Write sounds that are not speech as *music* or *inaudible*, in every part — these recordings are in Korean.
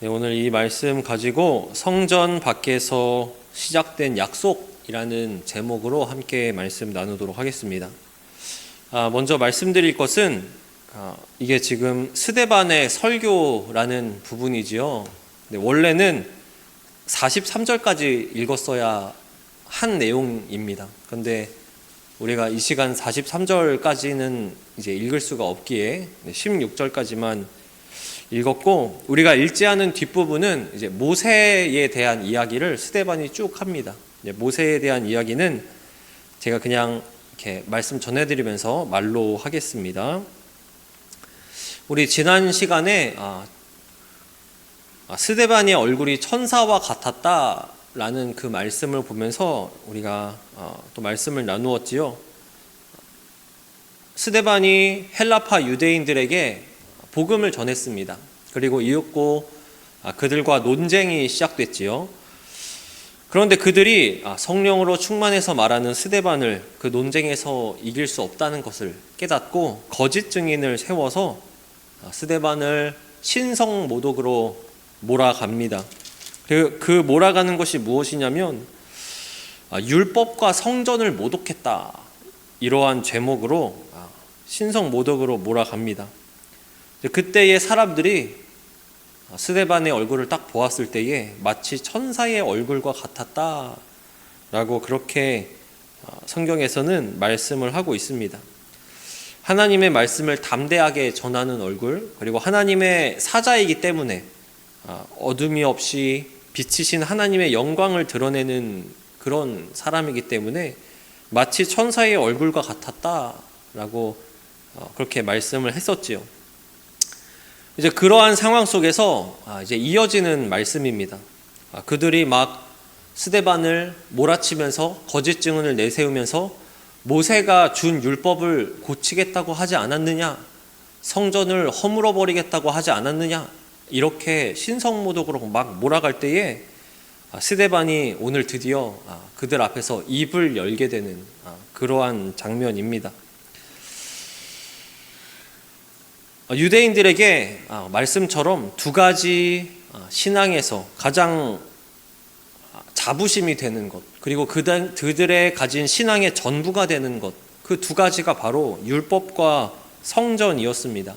네, 오늘 이 말씀 가지고 성전 밖에서 시작된 약속이라는 제목으로 함께 말씀 나누도록 하겠습니다. 아, 먼저 말씀드릴 것은 아, 이게 지금 스데반의 설교라는 부분이지요. 네, 원래는 43절까지 읽었어야 한 내용입니다. 그런데 우리가 이 시간 43절까지는 이제 읽을 수가 없기에 16절까지만 읽었고 우리가 읽지 않은 뒷부분은 이제 모세에 대한 이야기를 스데반이 쭉 합니다. 모세에 대한 이야기는 제가 그냥 이렇게 말씀 전해드리면서 말로 하겠습니다. 우리 지난 시간에 아, 아, 스데반의 얼굴이 천사와 같았다라는 그 말씀을 보면서 우리가 어, 또 말씀을 나누었지요. 스데반이 헬라파 유대인들에게 복음을 전했습니다. 그리고 이윽고 아, 그들과 논쟁이 시작됐지요. 그런데 그들이 아, 성령으로 충만해서 말하는 스데반을 그 논쟁에서 이길 수 없다는 것을 깨닫고 거짓 증인을 세워서 아, 스데반을 신성 모독으로 몰아갑니다. 그, 그 몰아가는 것이 무엇이냐면 율법과 성전을 모독했다. 이러한 제목으로 신성 모독으로 몰아갑니다. 그때의 사람들이 스데반의 얼굴을 딱 보았을 때에 마치 천사의 얼굴과 같았다라고 그렇게 성경에서는 말씀을 하고 있습니다. 하나님의 말씀을 담대하게 전하는 얼굴, 그리고 하나님의 사자이기 때문에 어둠이 없이 빛이신 하나님의 영광을 드러내는 그런 사람이기 때문에 마치 천사의 얼굴과 같았다라고 그렇게 말씀을 했었지요. 이제 그러한 상황 속에서 아, 이제 이어지는 말씀입니다. 아, 그들이 막 스데반을 몰아치면서 거짓 증언을 내세우면서 모세가 준 율법을 고치겠다고 하지 않았느냐? 성전을 허물어 버리겠다고 하지 않았느냐? 이렇게 신성모독으로 막 몰아갈 때에 아, 스데반이 오늘 드디어 그들 앞에서 입을 열게 되는 그러한 장면입니다. 어, 유대인들에게 어, 말씀처럼 두 가지 어, 신앙에서 가장 자부심이 되는 것, 그리고 그들의 가진 신앙의 전부가 되는 것, 그 두 가지가 바로 율법과 성전이었습니다.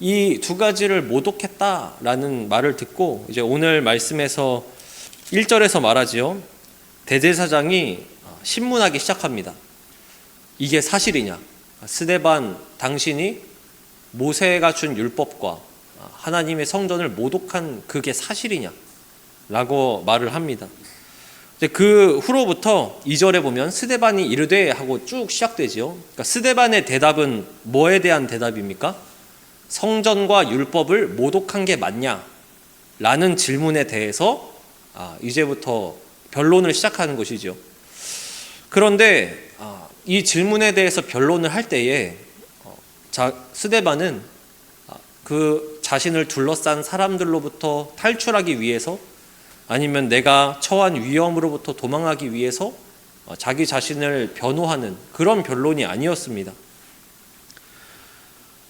이 두 가지를 모독했다라는 말을 듣고 이제 오늘 말씀에서 1절에서 말하지요. 대제사장이 신문하기 시작합니다. 이게 사실이냐? 스데반 당신이 모세가 준 율법과 하나님의 성전을 모독한 그게 사실이냐? 라고 말을 합니다. 그 후로부터 2절에 보면 스데반이 이르되 하고 쭉 시작되지요. 그러니까 스데반의 대답은 뭐에 대한 대답입니까? 성전과 율법을 모독한 게 맞냐? 라는 질문에 대해서 아, 이제부터 변론을 시작하는 것이죠. 그런데 아, 이 질문에 대해서 변론을 할 때에 자, 스데반은 그 자신을 둘러싼 사람들로부터 탈출하기 위해서 아니면 내가 처한 위험으로부터 도망하기 위해서 자기 자신을 변호하는 그런 변론이 아니었습니다.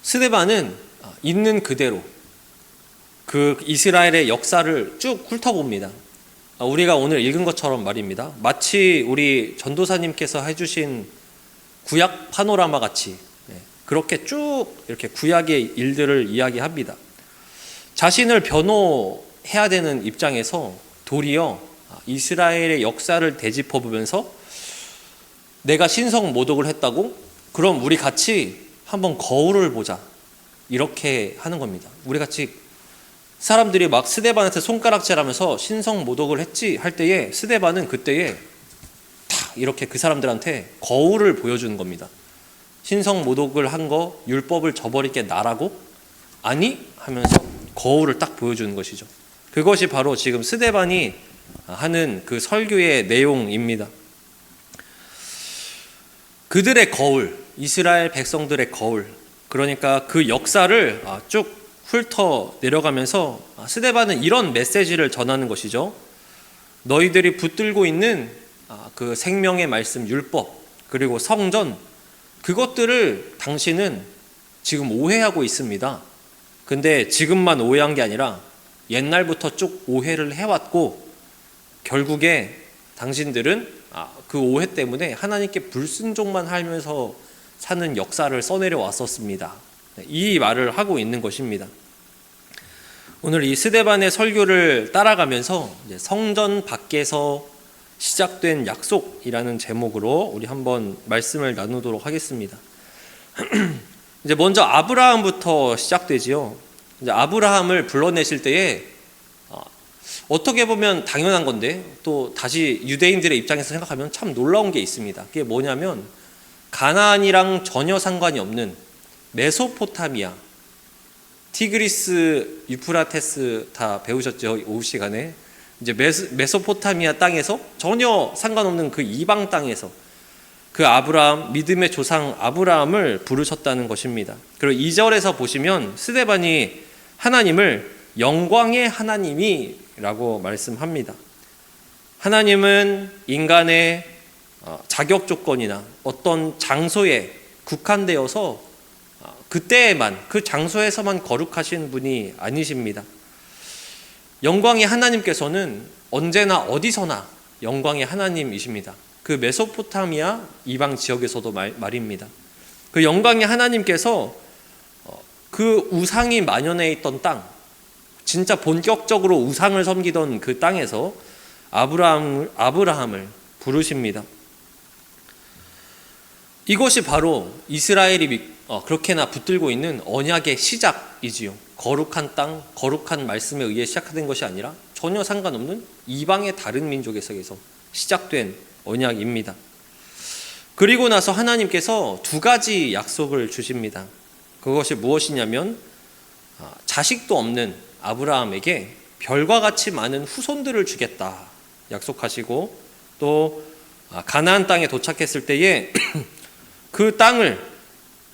스데반은 있는 그대로 그 이스라엘의 역사를 쭉 훑어봅니다. 우리가 오늘 읽은 것처럼 말입니다. 마치 우리 전도사님께서 해주신 구약 파노라마 같이 그렇게 쭉 이렇게 구약의 일들을 이야기합니다. 자신을 변호해야 되는 입장에서 도리어 이스라엘의 역사를 되짚어 보면서 내가 신성 모독을 했다고? 그럼 우리 같이 한번 거울을 보자. 이렇게 하는 겁니다. 우리 같이 사람들이 막 스데반한테 손가락질하면서 신성 모독을 했지 할 때에 스데반은 그때에 탁 이렇게 그 사람들한테 거울을 보여주는 겁니다. 신성 모독을 한 거 율법을 저버릴 게 나라고? 아니 하면서 거울을 딱 보여주는 것이죠. 그것이 바로 지금 스데반이 하는 그 설교의 내용입니다. 그들의 거울, 이스라엘 백성들의 거울, 그러니까 그 역사를 쭉 훑어 내려가면서 스데반은 이런 메시지를 전하는 것이죠. 너희들이 붙들고 있는 그 생명의 말씀 율법, 그리고 성전, 그것들을 당신은 지금 오해하고 있습니다. 근데 지금만 오해한 게 아니라 옛날부터 쭉 오해를 해왔고 결국에 당신들은 아, 그 오해 때문에 하나님께 불순종만 하면서 사는 역사를 써내려 왔었습니다. 이 말을 하고 있는 것입니다. 오늘 이 스데반의 설교를 따라가면서 성전 밖에서 시작된 약속이라는 제목으로 우리 한번 말씀을 나누도록 하겠습니다. *clears throat* 이제 먼저 아브라함부터 시작되지요. 이제 아브라함을 불러내실 때에 어, 어떻게 보면 당연한 건데 또 다시 유대인들의 입장에서 생각하면 참 놀라운 게 있습니다. 그게 뭐냐면 가나안이랑 전혀 상관이 없는 메소포타미아, 티그리스, 유프라테스 다 배우셨죠 오후 시간에 이제 메소포타미아 땅에서 전혀 상관없는 그 이방 땅에서 그 아브라함 믿음의 조상 아브라함을 부르셨다는 것입니다. 그리고 2절에서 보시면 스데반이 하나님을 영광의 하나님이라고 말씀합니다. 하나님은 인간의 어, 자격 조건이나 어떤 장소에 국한되어서 어, 그때에만 그 장소에서만 거룩하신 분이 아니십니다. 영광의 하나님께서는 언제나 어디서나 영광의 하나님이십니다. 그 메소포타미아 이방 지역에서도 말, 말입니다. 그 영광의 하나님께서 어, 그 우상이 만연해 있던 땅, 진짜 본격적으로 우상을 섬기던 그 땅에서 아브라함, 아브라함을 부르십니다. 이것이 바로 이스라엘이 어, 그렇게나 붙들고 있는 언약의 시작이지요. 거룩한 땅, 거룩한 말씀에 의해 시작된 것이 아니라 전혀 상관없는 이방의 다른 민족에서 시작된 언약입니다. 그리고 나서 하나님께서 두 가지 약속을 주십니다. 그것이 무엇이냐면 아, 자식도 없는 아브라함에게 별과 같이 많은 후손들을 주겠다 약속하시고 또 아, 가나안 땅에 도착했을 때에 *clears throat* 그 땅을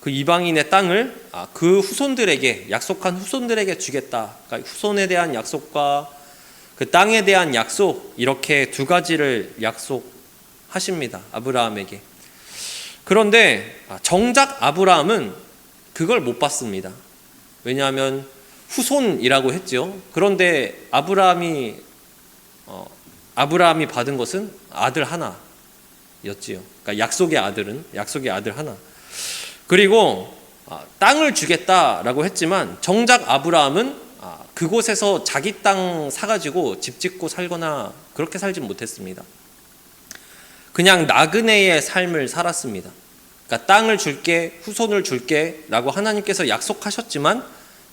그 이방인의 땅을 아, 그 후손들에게 약속한 후손들에게 주겠다. 그러니까 후손에 대한 약속과 그 땅에 대한 약속 이렇게 두 가지를 약속하십니다. 아브라함에게. 그런데 아, 정작 아브라함은 그걸 못 받습니다. 왜냐하면 후손이라고 했죠. 그런데 아브라함이 어, 아브라함이 받은 것은 아들 하나였지요. 그러니까 약속의 아들은 약속의 아들 하나. 그리고 아, 땅을 주겠다라고 했지만 정작 아브라함은 아, 그곳에서 자기 땅 사가지고 집 짓고 살거나 그렇게 살진 못했습니다. 그냥 나그네의 삶을 살았습니다. 그러니까 땅을 줄게, 후손을 줄게 라고 하나님께서 약속하셨지만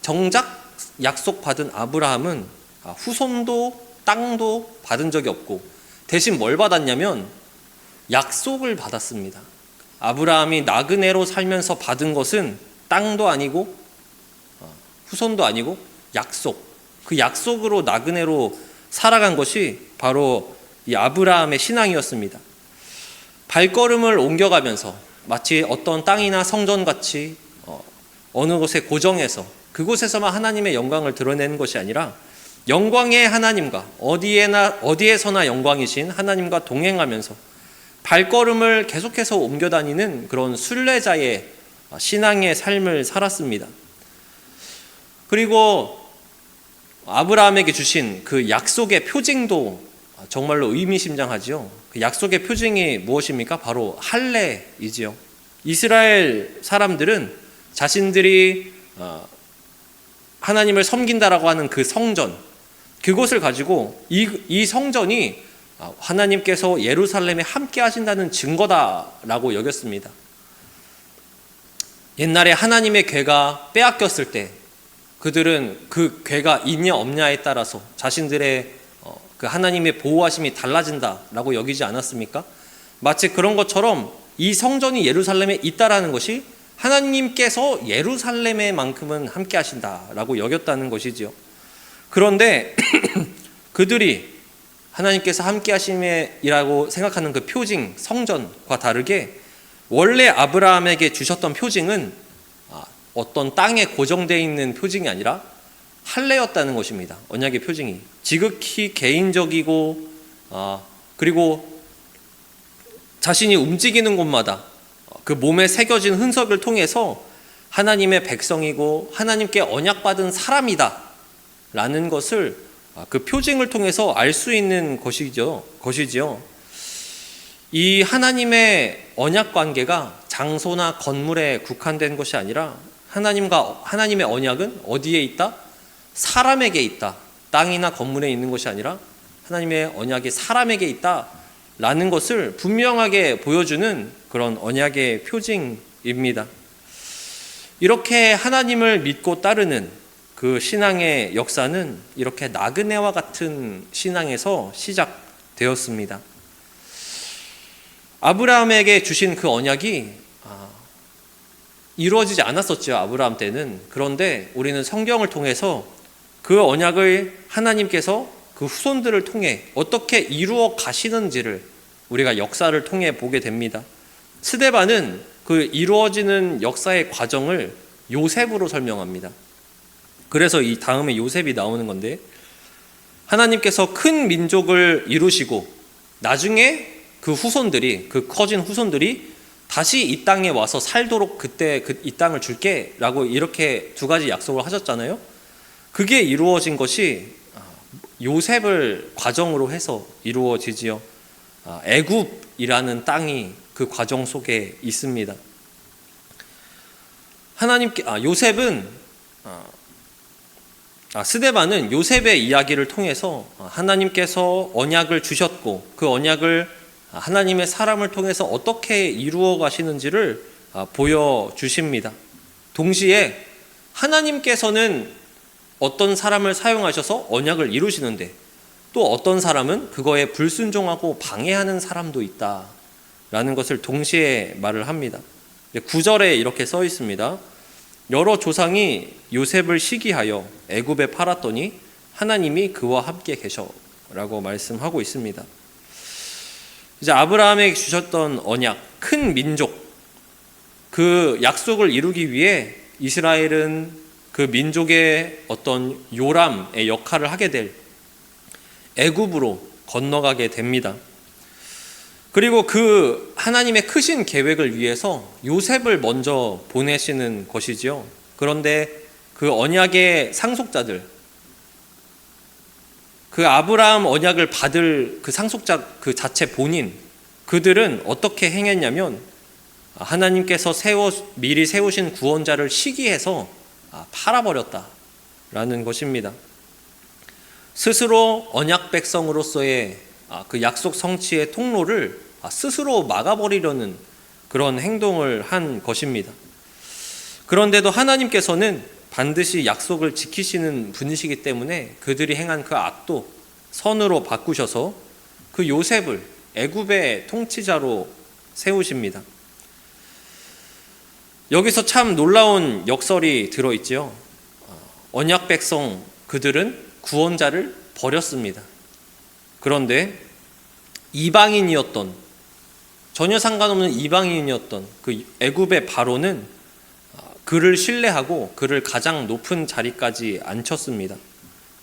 정작 약속받은 아브라함은 아, 후손도 땅도 받은 적이 없고 대신 뭘 받았냐면 약속을 받았습니다. 아브라함이 나그네로 살면서 받은 것은 땅도 아니고 어, 후손도 아니고 약속. 그 약속으로 나그네로 살아간 것이 바로 이 아브라함의 신앙이었습니다. 발걸음을 옮겨가면서 마치 어떤 땅이나 성전 같이 어, 어느 곳에 고정해서 그곳에서만 하나님의 영광을 드러내는 것이 아니라 영광의 하나님과 어디에나 어디에서나 영광이신 하나님과 동행하면서 발걸음을 계속해서 옮겨 다니는 그런 순례자의 신앙의 삶을 살았습니다. 그리고 아브라함에게 주신 그 약속의 표징도 정말로 의미심장하지요. 그 약속의 표징이 무엇입니까? 바로 할례이지요. 이스라엘 사람들은 자신들이 어, 하나님을 섬긴다라고 하는 그 성전, 그것을 가지고 이, 이 성전이 하나님께서 예루살렘에 함께 하신다는 증거다라고 여겼습니다. 옛날에 하나님의 괴가 빼앗겼을 때 그들은 그 괴가 있냐 없냐에 따라서 자신들의 어, 그 하나님의 보호하심이 달라진다라고 여기지 않았습니까? 마치 그런 것처럼 이 성전이 예루살렘에 있다라는 것이 하나님께서 예루살렘에만큼은 함께 하신다라고 여겼다는 것이지요. 그런데 *clears throat* 그들이 하나님께서 함께 하심이라고 생각하는 그 표징 성전과 다르게 원래 아브라함에게 주셨던 표징은 아, 어떤 땅에 고정되어 있는 표징이 아니라 할례였다는 것입니다. 언약의 표징이 지극히 개인적이고 아, 그리고 자신이 움직이는 곳마다 그 몸에 새겨진 흔적을 통해서 하나님의 백성이고 하나님께 언약받은 사람이다 라는 것을 아, 그 표징을 통해서 알 수 있는 것이죠. 것이지요. 이 하나님의 언약 관계가 장소나 건물에 국한된 것이 아니라 하나님과 하나님의 언약은 어디에 있다? 사람에게 있다. 땅이나 건물에 있는 것이 아니라 하나님의 언약이 사람에게 있다라는 것을 분명하게 보여주는 그런 언약의 표징입니다. 이렇게 하나님을 믿고 따르는 그 신앙의 역사는 이렇게 나그네와 같은 신앙에서 시작되었습니다. 아브라함에게 주신 그 언약이 아, 이루어지지 않았었죠. 아브라함 때는. 그런데 우리는 성경을 통해서 그 언약을 하나님께서 그 후손들을 통해 어떻게 이루어 가시는지를 우리가 역사를 통해 보게 됩니다. 스데반은 그 이루어지는 역사의 과정을 요셉으로 설명합니다. 그래서 이 다음에 요셉이 나오는 건데 하나님께서 큰 민족을 이루시고 나중에 그 후손들이 그 커진 후손들이 다시 이 땅에 와서 살도록 그때 그, 이 땅을 줄게라고 이렇게 두 가지 약속을 하셨잖아요. 그게 이루어진 것이 아, 요셉을 과정으로 해서 이루어지지요. 아, 애굽이라는 땅이 그 과정 속에 있습니다. 하나님께 아, 요셉은 아, 아, 스데반은 요셉의 이야기를 통해서 하나님께서 언약을 주셨고 그 언약을 하나님의 사람을 통해서 어떻게 이루어 가시는지를 보여주십니다. 동시에 하나님께서는 어떤 사람을 사용하셔서 언약을 이루시는데 또 어떤 사람은 그거에 불순종하고 방해하는 사람도 있다 라는 것을 동시에 말을 합니다. 9절에 이렇게 써 있습니다. 여러 조상이 요셉을 시기하여 애굽에 팔았더니 하나님이 그와 함께 계셔라고 말씀하고 있습니다. 이제 아브라함에게 주셨던 언약, 큰 민족, 그 약속을 이루기 위해 이스라엘은 그 민족의 어떤 요람의 역할을 하게 될 애굽으로 건너가게 됩니다. 그리고 그 하나님의 크신 계획을 위해서 요셉을 먼저 보내시는 것이지요. 그런데 그 언약의 상속자들, 그 아브라함 언약을 받을 그 상속자 그 자체 본인 그들은 어떻게 행했냐면 하나님께서 세워 미리 세우신 구원자를 시기해서 아, 팔아버렸다라는 것입니다. 스스로 언약 백성으로서의 아, 그 약속 성취의 통로를 아, 스스로 막아버리려는 그런 행동을 한 것입니다. 그런데도 하나님께서는 반드시 약속을 지키시는 분이시기 때문에 그들이 행한 그 악도 선으로 바꾸셔서 그 요셉을 애굽의 통치자로 세우십니다. 여기서 참 놀라운 역설이 들어 있지요. 언약 백성 그들은 구원자를 버렸습니다. 그런데 이방인이었던 전혀 상관없는 이방인이었던 그 애굽의 바로는 그를 신뢰하고 그를 가장 높은 자리까지 앉혔습니다.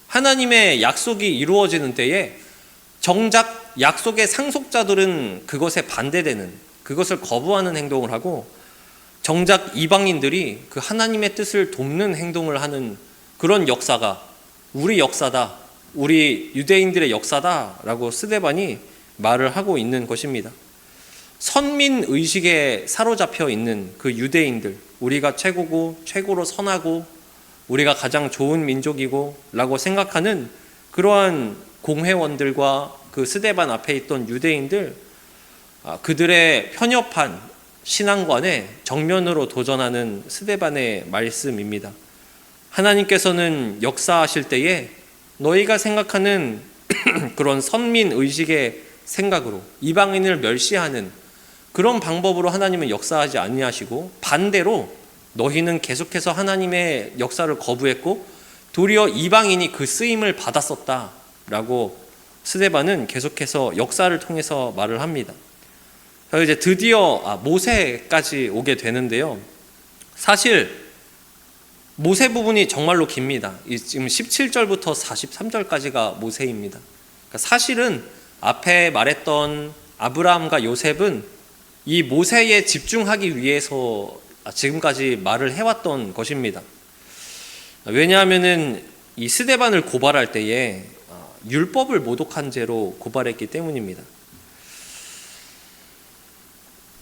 하나님의 약속이 이루어지는 때에 정작 약속의 상속자들은 그것에 반대되는 그것을 거부하는 행동을 하고 정작 이방인들이 그 하나님의 뜻을 돕는 행동을 하는 그런 역사가 우리 역사다. 우리 유대인들의 역사다라고 스데반이 말을 하고 있는 것입니다. 선민 의식에 사로잡혀 있는 그 유대인들, 우리가 최고고 최고로 선하고 우리가 가장 좋은 민족이고 라고 생각하는 그러한 공회원들과 그 스데반 앞에 있던 유대인들 아, 그들의 편협한 신앙관에 정면으로 도전하는 스데반의 말씀입니다. 하나님께서는 역사하실 때에 너희가 생각하는 *clears throat* 그런 선민 의식의 생각으로 이방인을 멸시하는 그런 방법으로 하나님은 역사하지 아니하시고 반대로 너희는 계속해서 하나님의 역사를 거부했고 도리어 이방인이 그 쓰임을 받았었다라고 스데반은 계속해서 역사를 통해서 말을 합니다. 이제 드디어 아, 모세까지 오게 되는데요. 사실 모세 부분이 정말로 깁니다. 지금 17절부터 43절까지가 모세입니다. 그러니까 사실은 앞에 말했던 아브라함과 요셉은 이 모세에 집중하기 위해서 지금까지 말을 해왔던 것입니다. 왜냐하면은 이 스데반을 고발할 때에 어, 율법을 모독한 죄로 고발했기 때문입니다.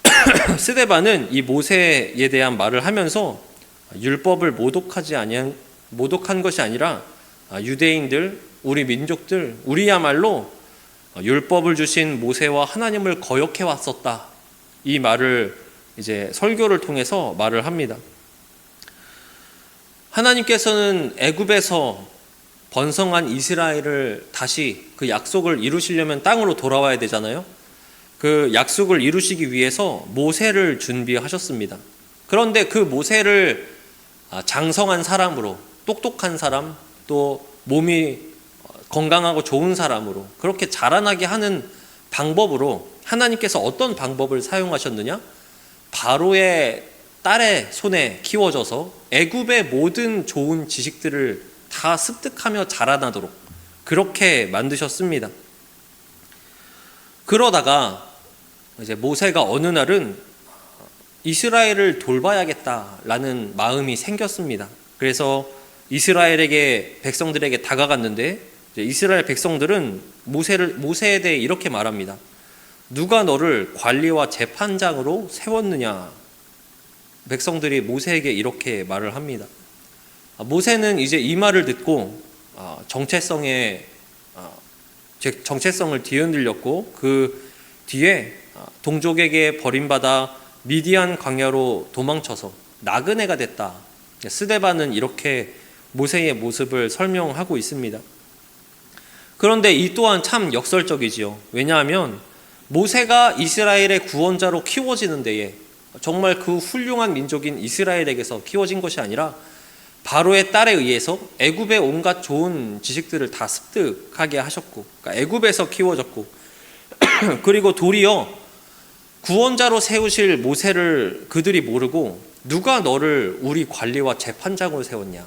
*clears throat* 스데반은 이 모세에 대한 말을 하면서 율법을 모독하지 아니한 모독한 것이 아니라 아, 유대인들, 우리 민족들, 우리야말로 율법을 주신 모세와 하나님을 거역해 왔었다. 이 말을 이제 설교를 통해서 말을 합니다. 하나님께서는 애굽에서 번성한 이스라엘을 다시 그 약속을 이루시려면 땅으로 돌아와야 되잖아요. 그 약속을 이루시기 위해서 모세를 준비하셨습니다. 그런데 그 모세를 아, 장성한 사람으로 똑똑한 사람 또 몸이 건강하고 좋은 사람으로 그렇게 자라나게 하는 방법으로 하나님께서 어떤 방법을 사용하셨느냐? 바로의 딸의 손에 키워져서 애굽의 모든 좋은 지식들을 다 습득하며 자라나도록 그렇게 만드셨습니다. 그러다가 이제 모세가 어느 날은 이스라엘을 돌봐야겠다라는 마음이 생겼습니다. 그래서 이스라엘에게 백성들에게 다가갔는데 이스라엘 백성들은 모세를 모세에 대해 이렇게 말합니다. 누가 너를 관리와 재판장으로 세웠느냐? 백성들이 모세에게 이렇게 말을 합니다. 아, 모세는 이제 이 말을 듣고 아, 정체성에 아, 정체성을 뒤흔들렸고 그 뒤에 동족에게 버림받아 미디안 광야로 도망쳐서 나그네가 됐다. 스데반은 이렇게 모세의 모습을 설명하고 있습니다. 그런데 이 또한 참 역설적이지요. 왜냐하면 모세가 이스라엘의 구원자로 키워지는 데에 정말 그 훌륭한 민족인 이스라엘에게서 키워진 것이 아니라 바로의 딸에 의해서 애굽의 온갖 좋은 지식들을 다 습득하게 하셨고 그러니까 애굽에서 키워졌고 *clears throat* 그리고 도리어 구원자로 세우실 모세를 그들이 모르고 누가 너를 우리 관리와 재판장으로 세웠냐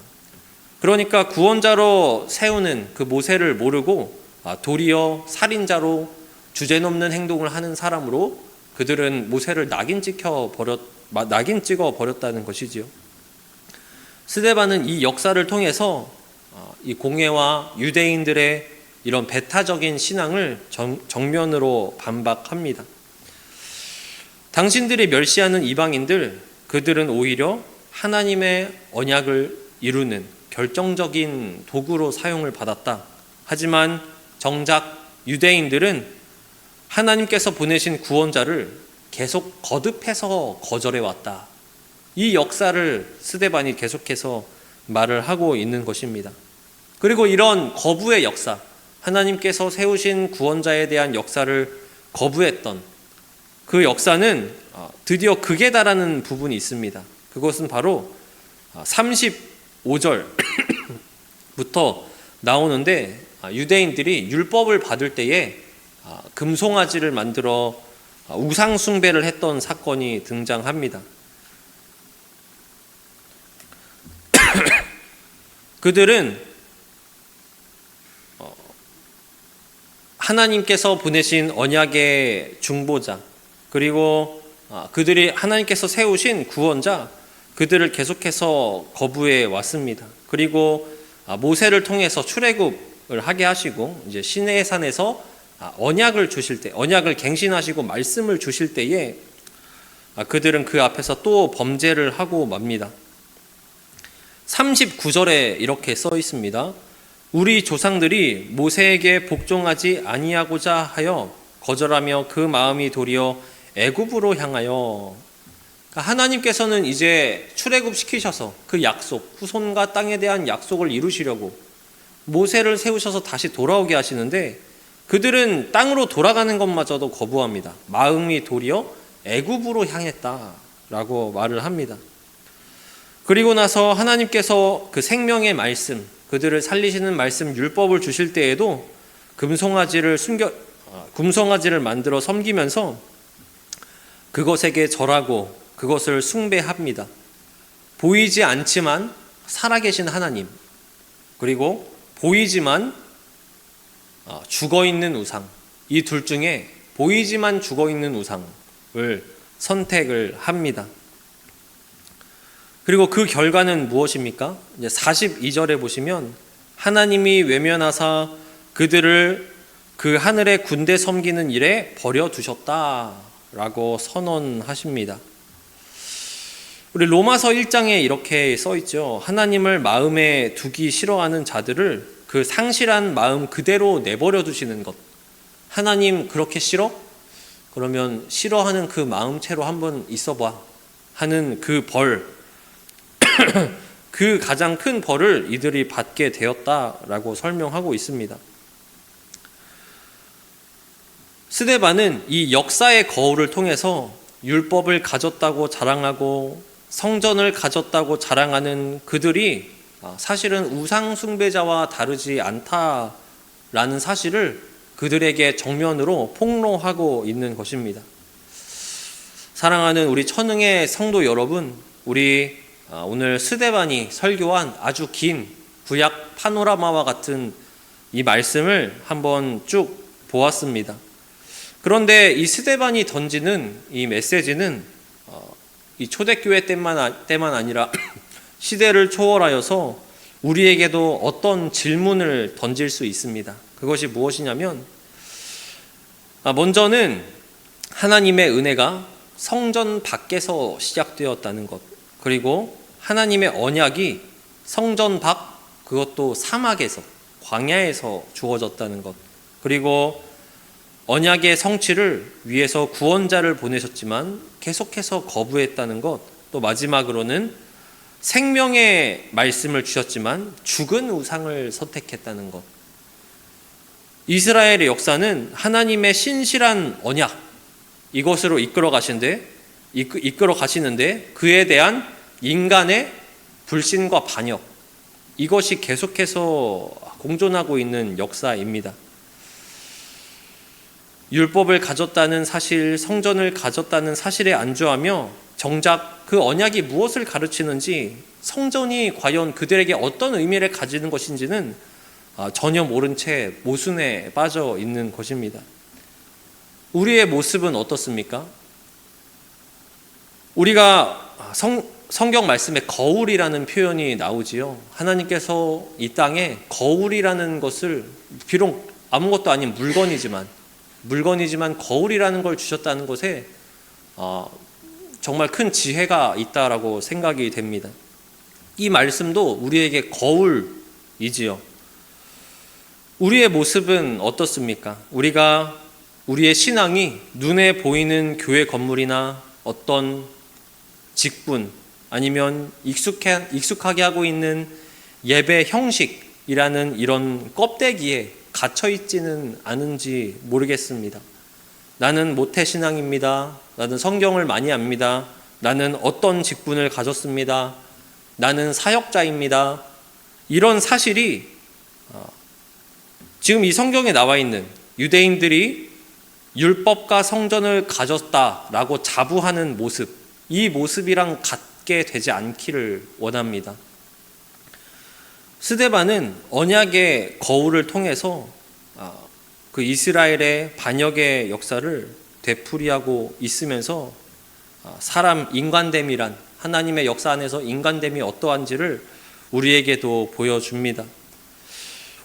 그러니까 구원자로 세우는 그 모세를 모르고 아, 도리어 살인자로 주제넘는 행동을 하는 사람으로 그들은 모세를 낙인 찍혀 버렸 낙인 찍어 버렸다는 것이지요. 스데반은 이 역사를 통해서 어, 이 공예와 유대인들의 이런 배타적인 신앙을 정, 정면으로 반박합니다. 당신들이 멸시하는 이방인들 그들은 오히려 하나님의 언약을 이루는 결정적인 도구로 사용을 받았다. 하지만 정작 유대인들은 하나님께서 보내신 구원자를 계속 거듭해서 거절해 왔다. 이 역사를 스데반이 계속해서 말을 하고 있는 것입니다. 그리고 이런 거부의 역사, 하나님께서 세우신 구원자에 대한 역사를 거부했던 그 역사는 어, 드디어 극에 달하는 부분이 있습니다. 그것은 바로 35절부터 *clears throat* 나오는데 아, 유대인들이 율법을 받을 때에 아, 금송아지를 만들어 아, 우상 숭배를 했던 사건이 등장합니다. *clears throat* 그들은 어, 하나님께서 보내신 언약의 중보자 그리고 아, 그들이 하나님께서 세우신 구원자 그들을 계속해서 거부해 왔습니다. 그리고 모세를 통해서 출애굽을 하게 하시고 이제 시내 산에서 아, 언약을 주실 때, 언약을 갱신하시고 말씀을 주실 때에 아, 그들은 그 앞에서 또 범죄를 하고 맙니다. 39절에 이렇게 써 있습니다. 우리 조상들이 모세에게 복종하지 아니하고자 하여 거절하며 그 마음이 도리어 애굽으로 향하여 그러니까 하나님께서는 이제 출애굽 시키셔서 그 약속, 후손과 땅에 대한 약속을 이루시려고 모세를 세우셔서 다시 돌아오게 하시는데 그들은 땅으로 돌아가는 것마저도 거부합니다. 마음이 도리어 애굽으로 향했다라고 말을 합니다. 그리고 나서 하나님께서 그 생명의 말씀, 그들을 살리시는 말씀 율법을 주실 때에도 금송아지를 숨겨 어, 금송아지를 만들어 섬기면서 그것에게 절하고 그것을 숭배합니다. 보이지 않지만 살아계신 하나님, 그리고 보이지만 어, 죽어 있는 우상 이 둘 중에 보이지만 죽어 있는 우상을 선택을 합니다. 그리고 그 결과는 무엇입니까? 이제 42절에 보시면 하나님이 외면하사 그들을 그 하늘의 군대 섬기는 일에 버려 두셨다 라고 선언하십니다. 우리 로마서 1장에 이렇게 써 있죠. 하나님을 마음에 두기 싫어하는 자들을 그 상실한 마음 그대로 내버려 두시는 것. 하나님 그렇게 싫어? 그러면 싫어하는 그 마음채로 한번 있어 봐. 하는 그 벌. *clears throat* 그 가장 큰 벌을 이들이 받게 되었다라고 설명하고 있습니다. 스데반은 이 역사의 거울을 통해서 율법을 가졌다고 자랑하고 성전을 가졌다고 자랑하는 그들이 사실은 우상 숭배자와 다르지 않다라는 사실을 그들에게 정면으로 폭로하고 있는 것입니다. 사랑하는 우리 천흥의 성도 여러분, 우리 오늘 스데반이 설교한 아주 긴 구약 파노라마와 같은 이 말씀을 한번 쭉 보았습니다. 그런데 이 스데반이 던지는 이 메시지는 이 초대교회 때만, 때만 아니라 *clears throat* 시대를 초월하여서 우리에게도 어떤 질문을 던질 수 있습니다. 그것이 무엇이냐면, 먼저는 하나님의 은혜가 성전 밖에서 시작되었다는 것, 그리고 하나님의 언약이 성전 밖, 그것도 사막에서, 광야에서 주어졌다는 것, 그리고 언약의 성취를 위해서 구원자를 보내셨지만 계속해서 거부했다는 것, 또 마지막으로는 생명의 말씀을 주셨지만 죽은 우상을 선택했다는 것. 이스라엘의 역사는 하나님의 신실한 언약 이것으로 이끌어 가신데 이끌어 가시는데 그에 대한 인간의 불신과 반역 이것이 계속해서 공존하고 있는 역사입니다. 율법을 가졌다는 사실, 성전을 가졌다는 사실에 안주하며 정작 그 언약이 무엇을 가르치는지 성전이 과연 그들에게 어떤 의미를 가지는 것인지는 아, 전혀 모른 채 모순에 빠져 있는 것입니다. 우리의 모습은 어떻습니까? 우리가 성, 성경 말씀에 거울이라는 표현이 나오지요. 하나님께서 이 땅에 거울이라는 것을 비록 아무것도 아닌 물건이지만 물건이지만 거울이라는 걸 주셨다는 것에 어, 정말 큰 지혜가 있다라고 생각이 됩니다. 이 말씀도 우리에게 거울이지요. 우리의 모습은 어떻습니까? 우리가 우리의 신앙이 눈에 보이는 교회 건물이나 어떤 직분 아니면 익숙해, 익숙하게 하고 있는 예배 형식이라는 이런 껍데기에 갇혀 있지는 않은지 모르겠습니다. 나는 모태 신앙입니다. 나는 성경을 많이 압니다. 나는 어떤 직분을 가졌습니다. 나는 사역자입니다. 이런 사실이 어, 지금 이 성경에 나와 있는 유대인들이 율법과 성전을 가졌다라고 자부하는 모습, 이 모습이랑 같게 되지 않기를 원합니다. 스데반은 언약의 거울을 통해서 아, 그 이스라엘의 반역의 역사를 되풀이하고 있으면서 아, 사람 인간됨이란 하나님의 역사 안에서 인간됨이 어떠한지를 우리에게도 보여줍니다.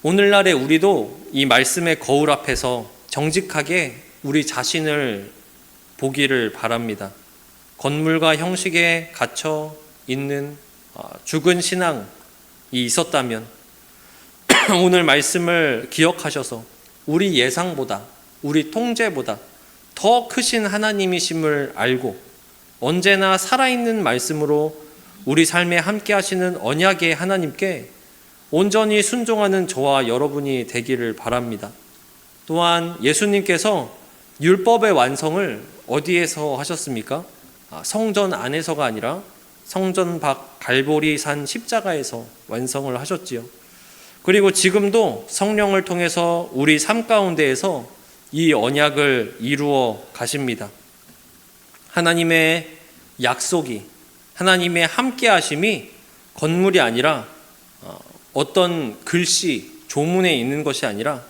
오늘날의 우리도 이 말씀의 거울 앞에서 정직하게 우리 자신을 보기를 바랍니다. 건물과 형식에 갇혀 있는 아, 죽은 신앙이 있었다면 *clears throat* 오늘 말씀을 기억하셔서 우리 예상보다 우리 통제보다 더 크신 하나님이심을 알고 언제나 살아있는 말씀으로 우리 삶에 함께 하시는 언약의 하나님께 온전히 순종하는 저와 여러분이 되기를 바랍니다. 또한 예수님께서 율법의 완성을 어디에서 하셨습니까? 아, 성전 안에서가 아니라 성전 밖 갈보리 산 십자가에서 완성을 하셨지요. 그리고 지금도 성령을 통해서 우리 삶 가운데에서 이 언약을 이루어 가십니다. 하나님의 약속이 하나님의 함께 하심이 건물이 아니라 어, 어떤 글씨 조문에 있는 것이 아니라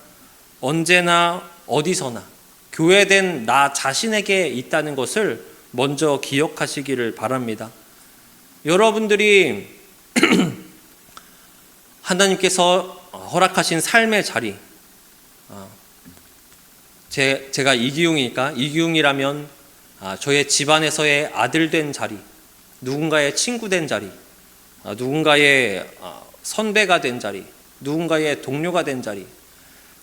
언제나 어디서나 교회된 나 자신에게 있다는 것을 먼저 기억하시기를 바랍니다. 여러분들이 *clears throat* 하나님께서 어, 허락하신 삶의 자리. 어, 제, 제가 이기웅이니까 이기웅이라면 아, 저의 집안에서의 아들 된 자리, 누군가의 친구 된 자리, 아, 누군가의 아, 선배가 된 자리, 누군가의 동료가 된 자리,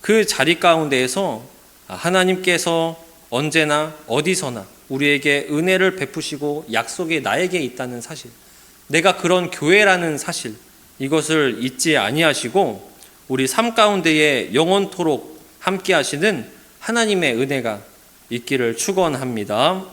그 자리 가운데에서 아, 하나님께서 언제나 어디서나 우리에게 은혜를 베푸시고 약속이 나에게 있다는 사실, 내가 그런 교회라는 사실, 이것을 잊지 아니하시고 우리 삶 가운데에 영원토록 함께 하시는 하나님의 은혜가 있기를 축원합니다.